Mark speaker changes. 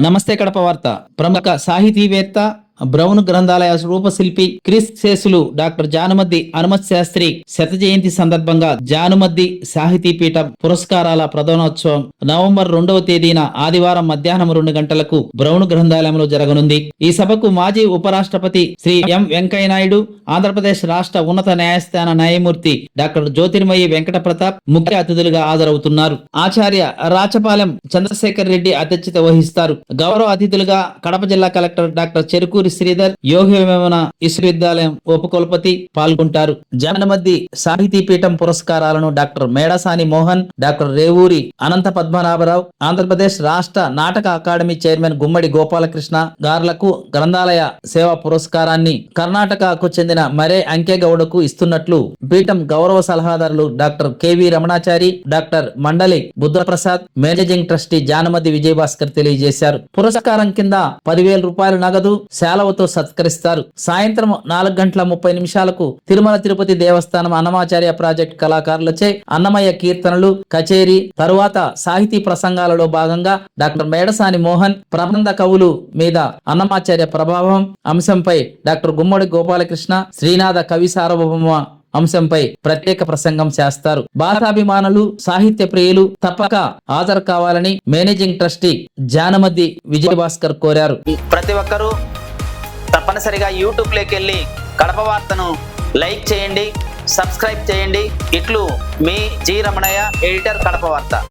Speaker 1: నమస్తే కడప వార్త. ప్రముఖ సాహితీవేత్త బ్రౌన్ గ్రంథాలయ రూపశిల్పి క్రిస్ శేసులు డాక్టర్ జానుమద్ది హనుమత్ శాస్త్రి శత జయంతి సందర్భంగా జానుమద్ది సాహితీ పీఠం పురస్కారాల ప్రధానోత్సవం నవంబర్ రెండవ తేదీన ఆదివారం మధ్యాహ్నం రెండు గంటలకు బ్రౌన్ గ్రంథాలయంలో జరగనుంది. ఈ సభకు మాజీ ఉపరాష్ట్రపతి శ్రీ ఎం వెంకయ్యనాయుడు ఆంధ్రప్రదేశ్ రాష్ట్ర ఉన్నత న్యాయస్థాన న్యాయమూర్తి డాక్టర్ జ్యోతిర్మయి వెంకట ప్రతాప్ ముఖ్య అతిథులుగా హాజరవుతున్నారు. ఆచార్య రాచపాలెం చంద్రశేఖర్ రెడ్డి అధ్యక్షత వహిస్తారు. గౌరవ అతిథులుగా కడప జిల్లా కలెక్టర్ డాక్టర్ చెరుకూరి శ్రీధర్ యోగ విశ్వవిద్యాలయం ఉపకులపతి పాల్గొంటారు. జనమద్ది సాహితీ పీఠం పురస్కారాలను డాక్టర్ మేడసాని మోహన్ డాక్టర్ రేవూరి అనంత పద్మనాభరావు ఆంధ్రప్రదేశ్ రాష్ట్ర నాటక అకాడమీ చైర్మన్ గుమ్మడి గోపాలకృష్ణ గార్లకు గ్రంథాలయ సేవా పురస్కారాన్ని కర్ణాటకకు చెందిన మరే అంకెగౌడకు ఇస్తున్నట్లు పీఠం గౌరవ సలహాదారులు doctor K V Ramanachari doctor Mandali Buddhaprasad managing trustee Janamati Vijayabhaskar తెలియజేశారు. పురస్కారం కింద పదివేల రూపాయల నగదు శాలవతో సత్కరిస్తారు. సాయంత్రం నాలుగు గంటల ముప్పై నిమిషాలకు తిరుమల తిరుపతి దేవస్థానం అన్నమాచార్య ప్రాజెక్ట్ కళాకారులచే అన్నమయ్య కీర్తనలు కచేరీ తరువాత సాహితీ ప్రసంగాలలో భాగంగా డాక్టర్ మేడసాని మోహన్ ప్రబంధ కవులు మీద అన్నమాచార్య ప్రభావం అంశంపై డాక్టర్ గుమ్మడి గోపాలకృష్ణ శ్రీనాథ కవి సార్వభౌమ అంశంపై ప్రత్యేక ప్రసంగం చేస్తారు. భారతాభిమానులు సాహిత్య ప్రియులు తప్పక హాజరు కావాలని మేనేజింగ్ ట్రస్టీ జానమద్ది విజయభాస్కర్ కోరారు.
Speaker 2: ప్రతి ఒక్కరూ తప్పనిసరిగా యూట్యూబ్లోకి వెళ్ళి కడప వార్తను లైక్ చేయండి సబ్స్క్రైబ్ చేయండి. ఇట్లు మీ జి రమణయ్య ఎడిటర్ కడప వార్త.